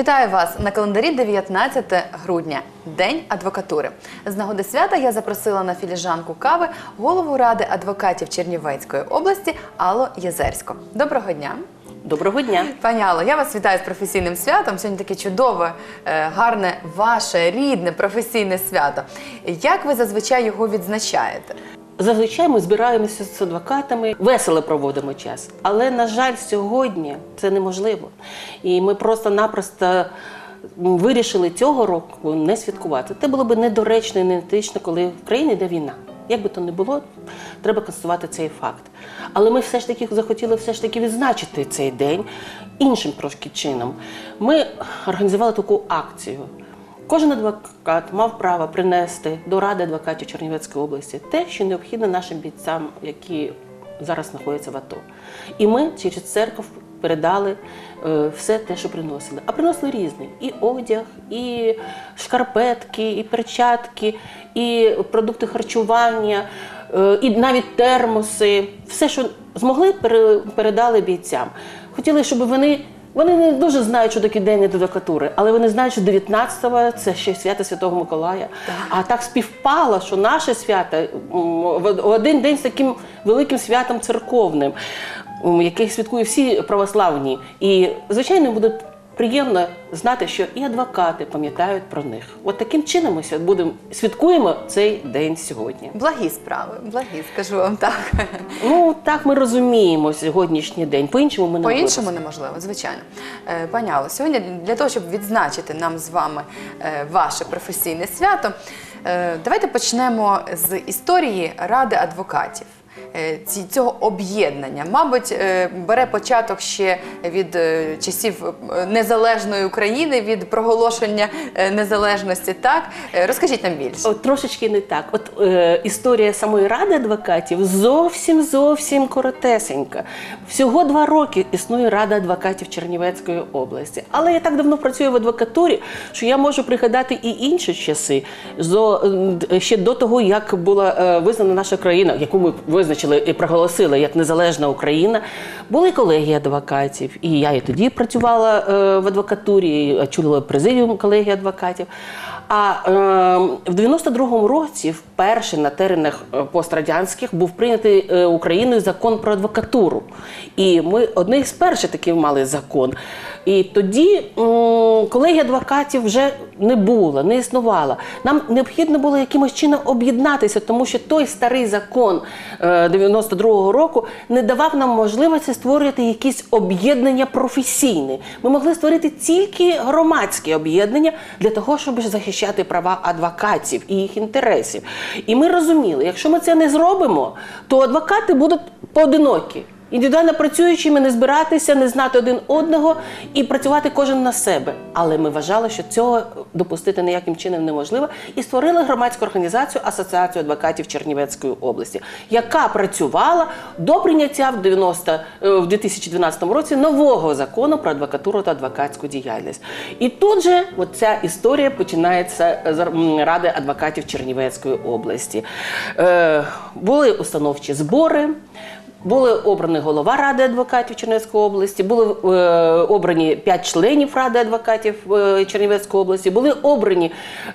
Вітаю вас на календарі 19 грудня, День адвокатури. З нагоди свята я запросила на філіжанку кави голову ради адвокатів Чернівецької області Алло Єзерську. Доброго дня. Доброго дня. Пані Алло, я вас вітаю з професійним святом. Сьогодні таке чудове, е, гарне, ваше рідне професійне свято. Як ви зазвичай його відзначаєте? Зазвичай ми збираємося з адвокатами, весело проводимо час. Але, на жаль, сьогодні це неможливо. І ми просто-напросто вирішили цього року не святкувати. Це було б недоречно і неетично, коли в країні йде війна. Як би то не було, треба констатувати цей факт. Але ми все ж таки захотіли все ж таки відзначити цей день іншим трошки чином. Ми організували таку акцію. Кожен адвокат мав право принести до Ради адвокатів Чернівецької області те, що необхідно нашим бійцям, які зараз знаходяться в АТО. І ми через церкву передали е, все те, що приносили. А приносили різне: і одяг, і шкарпетки, і перчатки, і продукти харчування, е, і навіть термоси. Все, що змогли, пере- передали бійцям. Хотіли, щоб вони. Вони не дуже знають, що таке день адвокатури, але вони знають, що 19-го це ще свято Святого Миколая. А так співпало, що наше свято в один день з таким великим святом церковним, яке святкують всі православні. І, звичайно, буде приємно знати, що і адвокати пам'ятають про них. От таким чином ми будемо святкуємо цей день сьогодні. Благі справи, благі, скажу вам так. Ну так ми розуміємо сьогоднішній день. По-іншому ми не По-іншому неможливо, звичайно. Е, Пані Алло, сьогодні для того, щоб відзначити нам з вами е, ваше професійне свято, е, давайте почнемо з історії Ради адвокатів. Е, Цього об'єднання, мабуть, е, бере початок ще від е, часів незалежної України, від проголошення незалежності. Так розкажіть нам більше. От, трошечки не так. От е, історія самої ради адвокатів зовсім зовсім коротесенька. Всього два роки існує Рада адвокатів Чернівецької області. Але я так давно працюю в адвокатурі, що я можу пригадати і інші часи зо, ще до того, як була визнана наша країна, яку ми визначили і проголосили як незалежна Україна. Були колегії адвокатів, і я і тоді працювала е, в адвокатурі, очолювала президіум колегії адвокатів. А е, в 92-му році, вперше на теренах е, пострадянських, був прийнятий е, Україною закон про адвокатуру. І ми одних з перших таких мали закон. І тоді м, колегія адвокатів вже не було, не існувала. Нам необхідно було якимось чином об'єднатися, тому що той старий закон е, 92-го року не давав нам можливості створювати якісь об'єднання професійні. Ми могли створити тільки громадські об'єднання для того, щоб захищати права адвокатів і їх інтересів. І ми розуміли, якщо ми це не зробимо, то адвокати будуть поодинокі. Індивідуально працюючими не збиратися, не знати один одного і працювати кожен на себе. Але ми вважали, що цього допустити ніяким чином неможливо, і створили громадську організацію Асоціацію адвокатів Чернівецької області, яка працювала до прийняття в 90, е, в 2012 році нового закону про адвокатуру та адвокатську діяльність. І тут же ця історія починається з Ради адвокатів Чернівецької області. Е, були установчі збори. Були обрані голова Ради адвокатів Чернівецької області, були е, обрані п'ять членів Ради адвокатів е, Чернівецької області, були обрані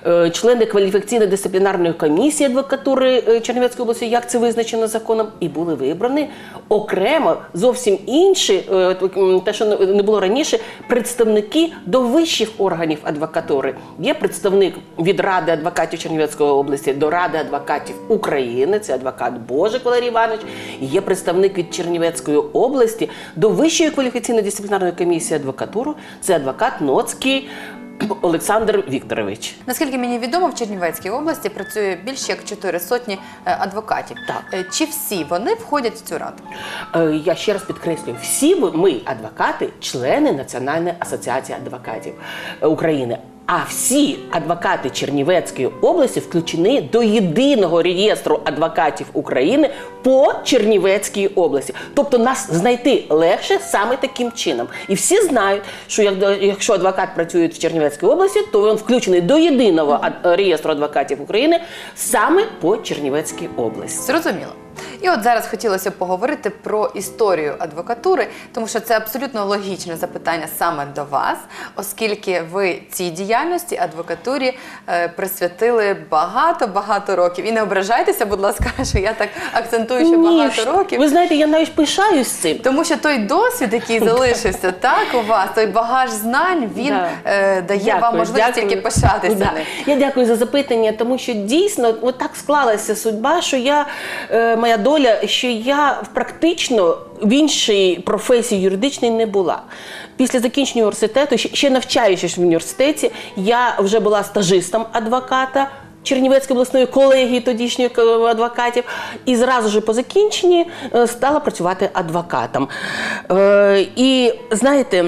е, члени кваліфікаційно-дисциплінарної комісії адвокатури е, Чернівецької області, як це визначено законом, і були вибрані окремо зовсім інші, е, те, що не- було раніше, представники до вищих органів адвокатури. Є представник від Ради адвокатів Чернівецької області до Ради адвокатів України, це адвокат Божик Валерій Іванович. Є представник від Чернівецької області до Вищої кваліфікаційно-дисциплінарної комісії адвокатуру, це адвокат Ноцький Олександр Вікторович. Наскільки мені відомо, в Чернівецькій області працює більше як чотири сотні е, адвокатів. Так. Е, Чи всі вони входять в цю раду? Е, Я ще раз підкреслюю, всі ми, адвокати, члени Національної асоціації адвокатів України. А всі адвокати Чернівецької області включені до єдиного реєстру адвокатів України по Чернівецькій області. Тобто нас знайти легше саме таким чином. І всі знають, що якщо адвокат працює в Чернівецькій області, то він включений до єдиного реєстру адвокатів України саме по Чернівецькій області. Зрозуміло. І от зараз хотілося б поговорити про історію адвокатури, тому що це абсолютно логічне запитання саме до вас, оскільки ви цій діяльності адвокатурі е, присвятили багато-багато років. І не ображайтеся, будь ласка, що я так акцентую, що багато років. Ви знаєте, я навіть пишаюсь цим. Тому що той досвід, який залишився так у вас, той багаж знань, він Да. е, дає вам Дякую, можливість дякую. тільки пишатися Да. ним. Я дякую за запитання, тому що дійсно от так склалася судьба, що я е, моя доля, що я практично в іншій професії юридичній не була. Після закінчення університету, ще- навчаючись в університеті, я вже була стажистом адвоката. Чернівецької обласної колегії тодішньої е, адвокатів, і зразу ж по закінченні е, стала працювати адвокатом. Е, І знаєте,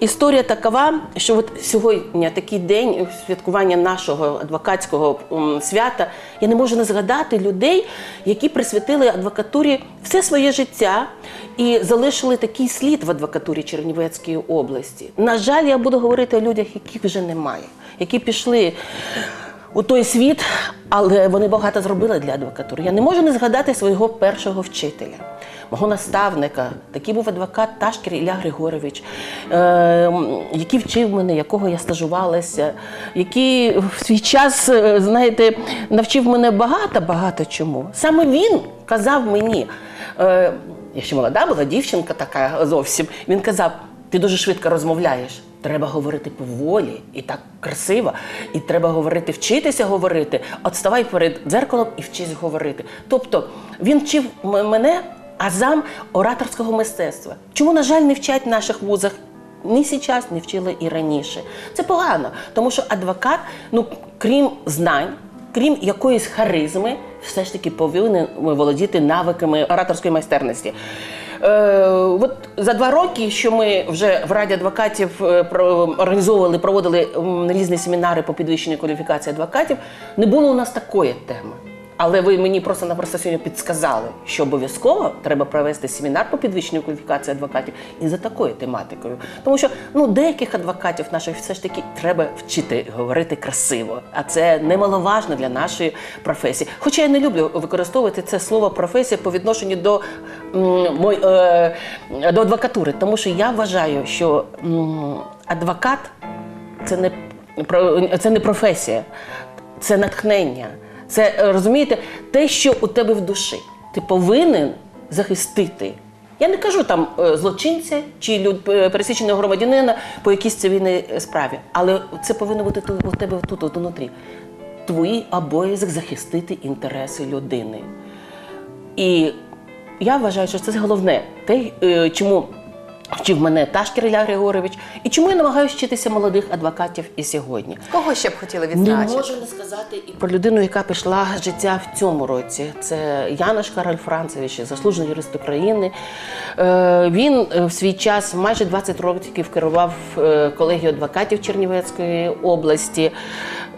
Історія такова, що от сьогодні такий день святкування нашого адвокатського свята. Я не можу не згадати людей, які присвятили адвокатурі все своє життя і залишили такий слід в адвокатурі Чернівецької області. На жаль, я буду говорити о людях, яких вже немає, які пішли у той світ, але вони багато зробили для адвокатури. Я не можу не згадати свого першого вчителя, мого наставника. Такий був адвокат Ташкір Ілля Григорович, е, який вчив мене, якого я стажувалася, який в свій час, е, знаєте, навчив мене багато-багато чому. Саме він казав мені. Е, я ще молода була, дівчинка така зовсім. Він казав: ти дуже швидко розмовляєш. Треба говорити поволі і так красиво, і треба говорити, вчитися говорити. От ставай перед дзеркалом і вчись говорити. Тобто він вчив мене азам ораторського мистецтва. Чому, на жаль, не вчать в наших вузах? Ні зараз, не вчили і раніше. Це погано, тому що адвокат, ну крім знань, крім якоїсь харизми, все ж таки повинен володіти навиками ораторської майстерності. Е, от за два роки, що ми вже в Раді адвокатів е, організовували, проводили різні семінари по підвищенню кваліфікації адвокатів, не було у нас такої теми. Але ви мені просто-напросто сьогодні підсказали, що обов'язково треба провести семінар по підвищенню кваліфікації адвокатів і за такою тематикою. Тому що ну, деяких адвокатів наших все ж таки треба вчити говорити красиво, а це немаловажно для нашої професії. Хоча я не люблю використовувати це слово професія по відношенню до, мой, е, до адвокатури, тому що я вважаю, що м, адвокат це не, про- це не професія, це натхнення. Це е, розумієте, те, що у тебе в душі. Ти повинен захистити. Я не кажу там е, злочинця чи люд, е, пересіченого громадянина по якійсь цивільній справі, але це повинно бути у тебе тут, от, внутрі. Твій обов'язок захистити інтереси людини. І я вважаю, що це головне, те, чому вчив мене Ташкір Ілля Григорович, і чому я намагаюся вчитися молодих адвокатів і сьогодні. Кого ще б хотіли Не відзначити? можу не сказати і про людину, яка пішла з життя в цьому році. Це Янош Кароль Францевич, заслужений юрист України. Е, Він е, в свій час майже 20 років керував е, колегією адвокатів Чернівецької області.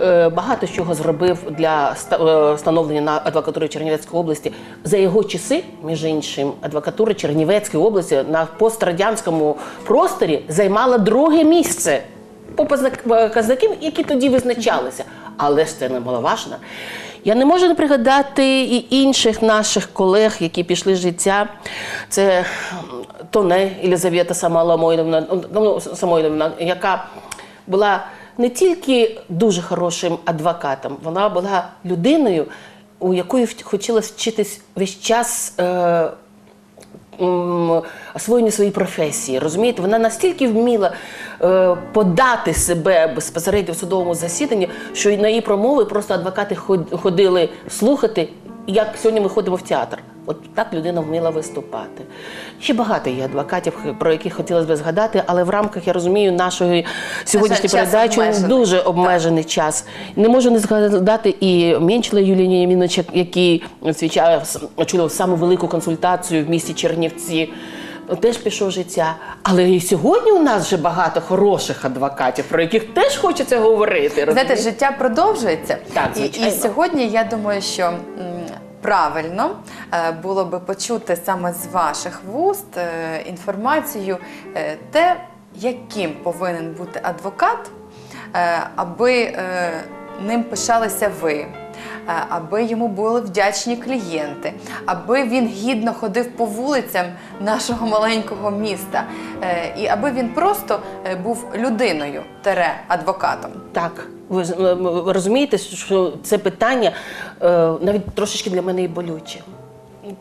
Е, Багато чого зробив для е, встановлення на адвокатури Чернівецької області. За його часи, між іншим, адвокатура Чернівецької області на пострадянському просторі займала друге місце по показникам, які тоді визначалися. Але ж це немаловажно. Я не можу не пригадати і інших наших колег, які пішли з життя. Це Тоне Єлизавета ну, Самойловна, яка була не тільки дуже хорошим адвокатом, вона була людиною, у якої хотілося вчитись весь час. Е, освоєння своєї професії. Розумієте, вона настільки вміла е, подати себе безпосередньо в судовому засіданні, що на її промови просто адвокати ход- ходили слухати, як сьогодні ми ходимо в театр. От так людина вміла виступати. Ще багато є адвокатів, про яких хотілося б згадати, але в рамках, я розумію, нашої сьогоднішньої передачі обмежений. дуже обмежений час. Не можу не згадати і Менчила Юлія Нієміновича, який час очолював саму велику консультацію в місті Чернівці. Теж пішов життя. Але і сьогодні у нас вже багато хороших адвокатів, про яких теж хочеться говорити. Знаєте, життя продовжується. Так, і, і сьогодні я думаю, що правильно е, було би почути саме з ваших вуст е, інформацію, е, те, яким повинен бути адвокат, аби ним пишалися ви. Е, аби йому були вдячні клієнти, аби він гідно ходив по вулицям нашого маленького міста, е, і аби він просто е, був людиною тере адвокатом. Так, ви розумієте, що це питання навіть трошечки для мене і болюче.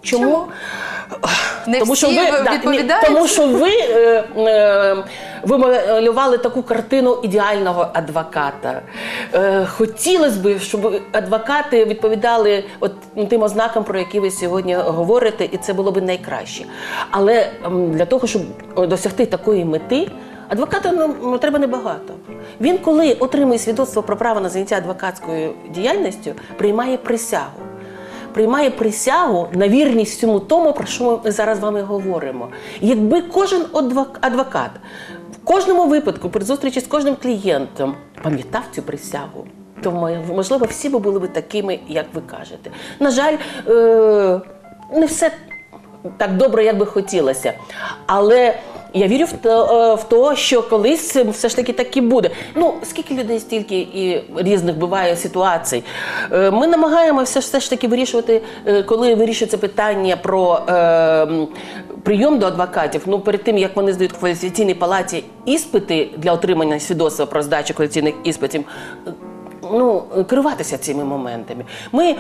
Чому? Чому? Не всі ви да, тому що ви, е, е, ви малювали таку картину ідеального адвоката. Е, хотілося б, щоб адвокати відповідали от тим ознакам, про які ви сьогодні говорите, і це було б найкраще. Але для того, щоб досягти такої мети, Адвоката ну, треба небагато. Він, коли отримує свідоцтво про право на заняття адвокатською діяльністю, приймає присягу. Приймає присягу на вірність всьому тому, про що ми зараз з вами говоримо. Якби кожен адвокат кожному випадку при зустрічі з кожним клієнтом пам'ятав цю присягу, то можливо всі би були б такими, як ви кажете. На жаль, е- не все так добре, як би хотілося. Але я вірю в те, в те, що колись все ж таки так і буде. Ну, скільки людей, стільки і різних буває ситуацій. Е, Ми намагаємося все ж таки вирішувати, е, коли вирішується питання про е, м, прийом до адвокатів. Ну, перед тим як вони здають в кваліфікаційній палаті іспити для отримання свідоцтва про здачу кваліфікаційних іспитів. Ну, керуватися цими моментами. Ми е,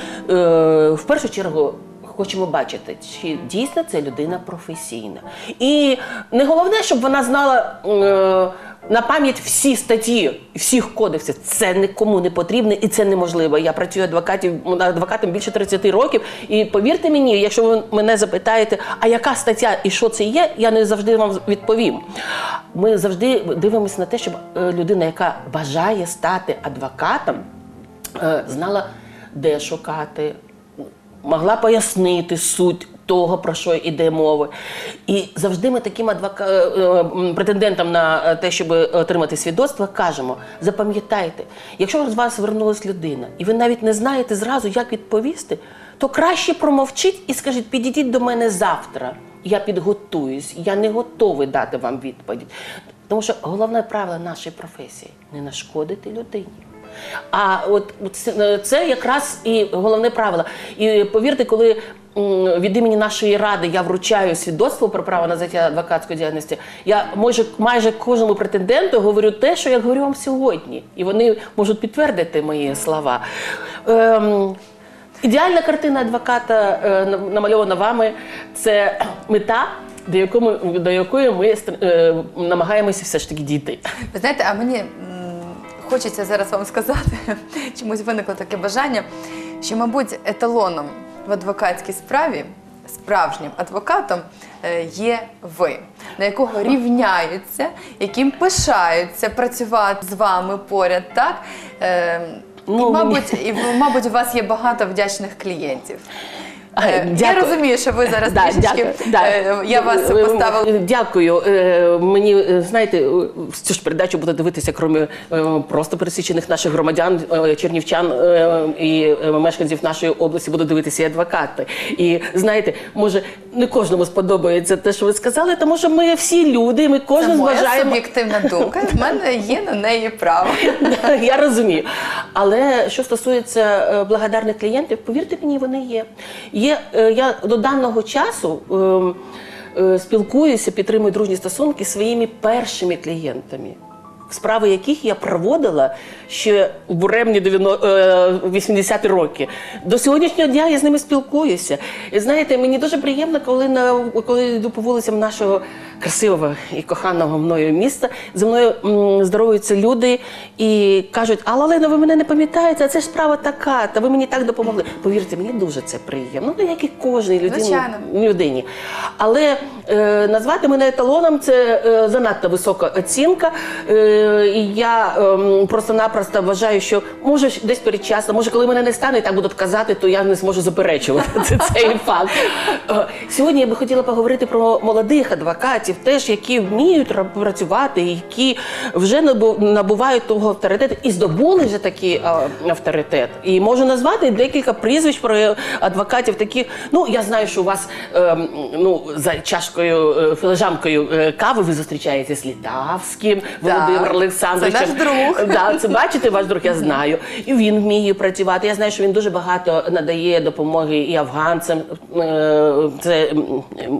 в першу чергу хочемо бачити, чи дійсно це людина професійна. І не головне, щоб вона знала е, на пам'ять всі статті, всіх кодексів. Це нікому не потрібно і це неможливо. Я працюю адвокатів, адвокатом більше 30 років. І повірте мені, якщо ви мене запитаєте, а яка стаття і що це є, я не завжди вам відповім. Ми завжди дивимося на те, щоб е, людина, яка бажає стати адвокатом, е, знала, де шукати, могла пояснити суть того, про що йде мова. І завжди ми таким адвока... е, е, претендентам на те, щоб отримати свідоцтво, кажемо: запам'ятайте, якщо з вас звернулась людина, і ви навіть не знаєте зразу, як відповісти, то краще промовчіть і скажіть, підійдіть до мене завтра. Я підготуюсь, я не готовий дати вам відповідь. Тому що головне правило нашої професії не нашкодити людині. А от це, це якраз і головне правило. І повірте, коли від імені нашої ради я вручаю свідоцтво про право на заняття адвокатської діяльності, я майже, майже кожному претенденту говорю те, що я говорю вам сьогодні. І вони можуть підтвердити мої слова. Ем, ідеальна картина адвоката, е, намальована вами, це мета. До якої, до якої ми е, намагаємося все ж таки дійти. Ви знаєте, а мені хочеться зараз вам сказати, чомусь виникло таке бажання, що, мабуть, еталоном в адвокатській справі, справжнім адвокатом е, є ви, на якого рівняються, яким пишаються працювати з вами поряд, так? Е, Ну, і, мабуть, і, мабуть, у вас є багато вдячних клієнтів. Ай, Е, Я розумію, що ви зараз Да, трішечки дякую, да. е, я вас Е, поставила. е, Дякую. Е, Мені е, знаєте, е, цю ж передачу буде дивитися, крім е, просто пересічених наших громадян, е, чернівчан е, і е, мешканців нашої області, будуть дивитися і адвокати. І знаєте, може не кожному сподобається те, що ви сказали, тому що ми всі люди, ми Це кожен моя зважаємо. суб'єктивна думка. В мене є на неї право. Я розумію. Але що стосується е, благодарних клієнтів, повірте мені, вони є. є е, я до даного часу ем, е, спілкуюся, підтримую дружні стосунки зі своїми першими клієнтами. Справи яких я проводила ще в буремні 90 е, 80-ті роки. До сьогоднішнього дня я з ними спілкуюся. І знаєте, мені дуже приємно, коли на коли йду по вулицям нашого красивого і коханого мною міста, зі мною м, здоровуються люди і кажуть: Алла Олена, ви мене не пам'ятаєте, а це ж справа така, та ви мені так допомогли. Повірте, мені дуже це приємно. Ну, як і кожній людині, Звичайно. людині. Але е, назвати мене еталоном це е, занадто висока оцінка. Е, і я ем, просто-напросто вважаю, що може десь передчасно, може, коли мене не стане і так будуть казати, то я не зможу заперечувати цей факт. Е, Сьогодні я би хотіла поговорити про молодих адвокатів. Адвокатів, теж які вміють працювати, які вже набу- набувають того авторитету і здобули вже такий авторитет. І можу назвати декілька прізвищ про адвокатів. Таких, ну я знаю, що у вас ем, ну за чашкою е, філежанкою е, кави ви зустрічаєтеся з Літавським Володимиром Олександровичем. це наш друг. Да, це бачите, ваш друг, я знаю. І він вміє працювати. Я знаю, що він дуже багато надає допомоги і афганцям. Е, Це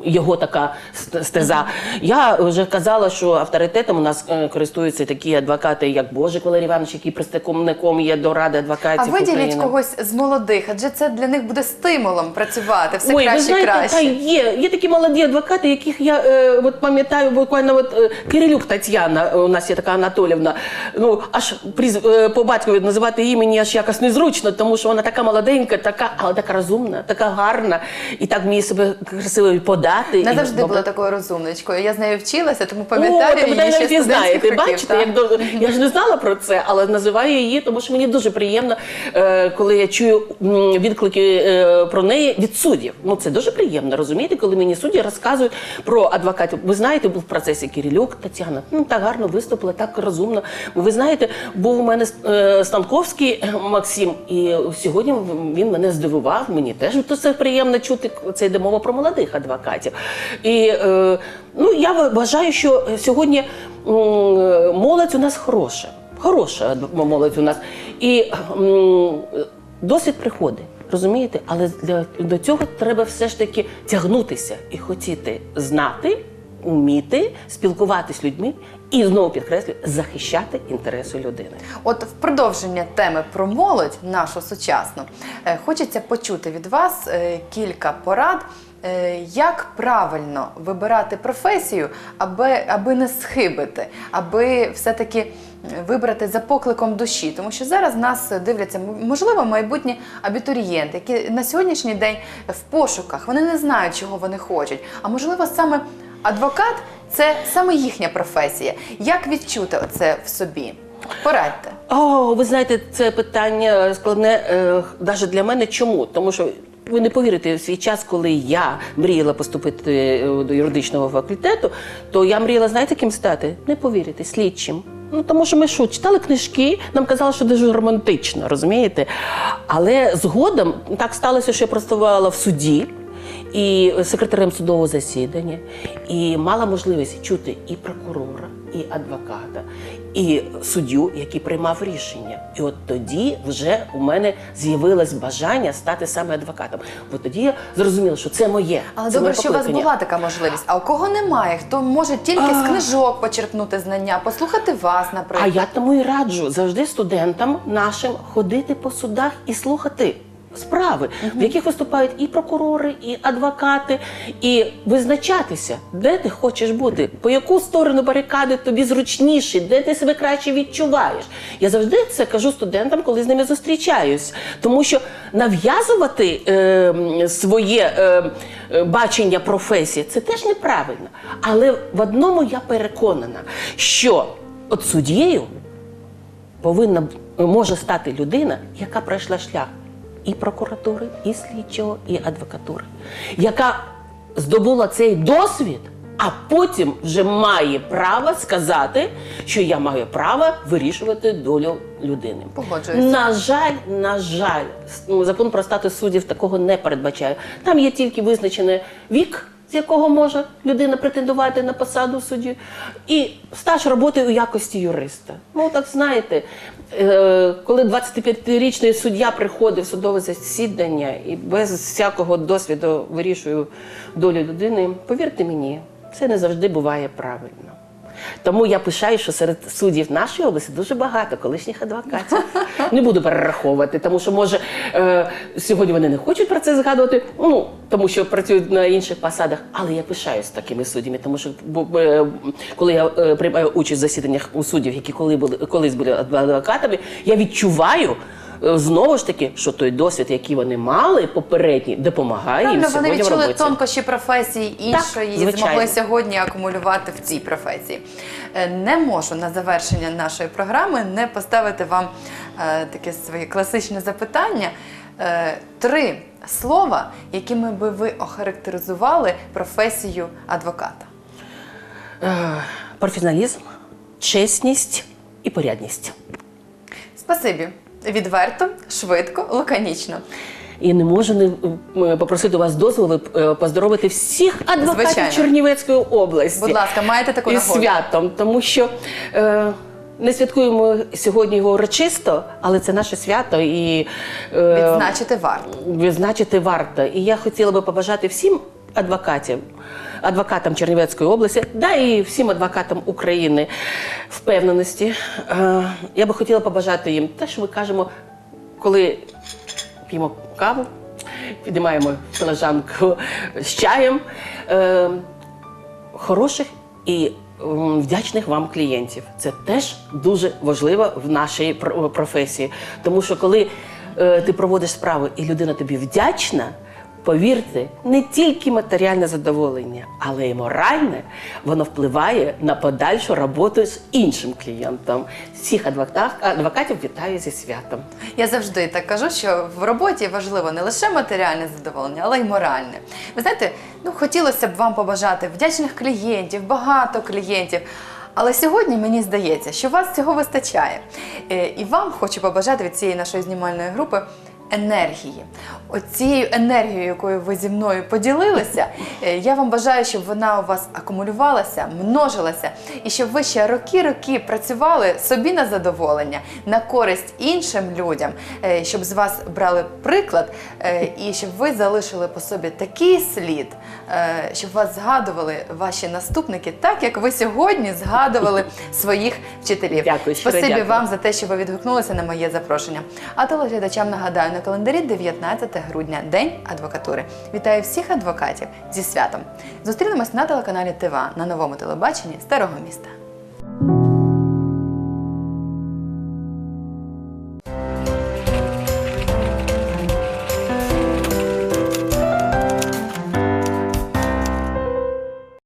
його така ст- стеза. Я вже казала, що авторитетом у нас е, користуються такі адвокати, як Божик Валерій Іванович, який представником є до ради А адвокатів. виділіть України. когось з молодих, адже це для них буде стимулом працювати все Ой, краще ви знаєте, краще. та є. Є такі молоді адвокати, яких я е, от пам'ятаю, буквально от е, Кирилюк Тетяна, у нас є така Анатолівна. Ну аж пріз, е, по батькові називати імені аж якось незручно, тому що вона така молоденька, така, але така розумна, така гарна, і так вміє себе красиво подати. Не і завжди добре. була такою розумничкою. Я з нею вчилася, тому пам'ятаю її ще навіть знаєте, років. бачите, як до я ж не знала про це, але називаю її, тому що мені дуже приємно, е, коли я чую відклики е, про неї від суддів. Ну це дуже приємно, розумієте, коли мені судді розказують про адвокатів. Ви знаєте, був в процесі Кирилюк Тетяна. Ну так гарно виступила, так розумно. Ви знаєте, був у мене е, Станковський Максим, і сьогодні він мене здивував. Мені теж то це приємно чути. Це йде мова про молодих адвокатів. І е, ну я вважаю, що сьогодні молодь у нас хороша. Хороша молодь у нас. І досвід приходить. Розумієте, але для до цього треба все ж таки тягнутися і хотіти знати, вміти спілкуватися з людьми і знову підкреслюю, захищати інтереси людини. От в продовження теми про молодь, нашу сучасну, е, хочеться почути від вас е, кілька порад, е, як правильно вибирати професію, аби, аби не схибити, аби все-таки вибрати за покликом душі. Тому що зараз нас дивляться, можливо, майбутні абітурієнти, які на сьогоднішній день в пошуках, вони не знають, чого вони хочуть. А можливо, саме адвокат це саме їхня професія. Як відчути оце в собі? Порадьте. О, ви знаєте, це питання складне навіть для мене. Чому? Тому що ви не повірите, в свій час, коли я мріяла поступити е, до юридичного факультету, то я мріяла, знаєте, ким стати? Не повірите, слідчим. Ну, тому що ми що, читали книжки, нам казали, що дуже романтично, розумієте? Але згодом так сталося, що я працювала в суді і секретарем судового засідання, і мала можливість чути і прокурора, і адвоката, і суддю, який приймав рішення. І от тоді вже у мене з'явилось бажання стати саме адвокатом. Бо тоді я зрозуміла, що це моє. Але це добре, моє що у вас була така можливість. А у кого немає, хто може тільки з книжок почерпнути знання, послухати вас, наприклад. А я тому і раджу завжди студентам нашим ходити по судах і слухати. Справи, в яких виступають і прокурори, і адвокати, і визначатися, де ти хочеш бути, по яку сторону барикади тобі зручніше, де ти себе краще відчуваєш. Я завжди це кажу студентам, коли з ними зустрічаюсь, тому що нав'язувати е, своє е, е, бачення професії це теж неправильно. Але в одному я переконана, що от суддєю повинна може стати людина, яка пройшла шлях і прокуратури, і слідчого, і адвокатури, яка здобула цей досвід, а потім вже має право сказати, що я маю право вирішувати долю людини. Погоджуюся. На жаль, на жаль, закон про статус суддів такого не передбачає. Там є тільки визначений вік, з якого може людина претендувати на посаду судді, і стаж роботи у якості юриста. Ну так знаєте, коли 25-річний суддя приходить в судове засідання і без всякого досвіду вирішує долю людини, повірте мені, це не завжди буває правильно. Тому я пишаю, що серед суддів нашої області дуже багато колишніх адвокатів. Не буду перераховувати, тому що може е, сьогодні вони не хочуть про це згадувати, ну тому що працюють на інших посадах. Але я пишаюсь такими суддями, тому що бо, е, коли я е, приймаю участь в засіданнях у суддів, які коли були колись були адвокатами, я відчуваю. Е, Знову ж таки, що той досвід, який вони мали попередній, допомагає їм вони сьогодні в відчули роботі. тонкощі професії іншої і змогли сьогодні акумулювати в цій професії. Е, Не можу на завершення нашої програми не поставити вам е, таке своє класичне запитання. Три слова, якими би ви охарактеризували професію адвоката. професіоналізм, чесність і порядність. Спасибі. Відверто, швидко, лаконічно. І не можу не е, попросити у вас дозволу е, поздоровити всіх адвокатів Звичайно. Чернівецької області. Будь ласка, маєте таку із нагоду. святом, тому що е, не святкуємо сьогодні його урочисто, але це наше свято і е, Відзначити варто. відзначити варто. І я хотіла би побажати всім адвокатам, адвокатам Чернівецької області, да і всім адвокатам України впевненості. Е, я би хотіла побажати їм те, що ми кажемо, коли п'ємо каву, підіймаємо філажанку з чаєм. Е, хороших і вдячних вам клієнтів. Це теж дуже важливо в нашій пр- професії. Тому що коли е, ти проводиш справу і людина тобі вдячна, повірте, не тільки матеріальне задоволення, але й моральне, воно впливає на подальшу роботу з іншим клієнтом. Всіх адвокатів, вітаю зі святом. Я завжди так кажу, що в роботі важливо не лише матеріальне задоволення, але й моральне. Ви знаєте, ну хотілося б вам побажати вдячних клієнтів, багато клієнтів. Але сьогодні мені здається, що вас цього вистачає. Е, І вам хочу побажати від цієї нашої знімальної групи енергії. Оцією енергією, якою ви зі мною поділилися, е, я вам бажаю, щоб вона у вас акумулювалася, множилася, і щоб ви ще роки-роки працювали собі на задоволення, на користь іншим людям, е, щоб з вас брали приклад, е, і щоб ви залишили по собі такий слід, щоб вас згадували ваші наступники, так як ви сьогодні згадували своїх вчителів. Дякую, Спасибі дякую. вам за те, що ви відгукнулися на моє запрошення. А телеглядачам нагадаю на календарі 19 грудня, День адвокатури. Вітаю всіх адвокатів зі святом. Зустрінемось на телеканалі ТВА на новому телебаченні Старого міста.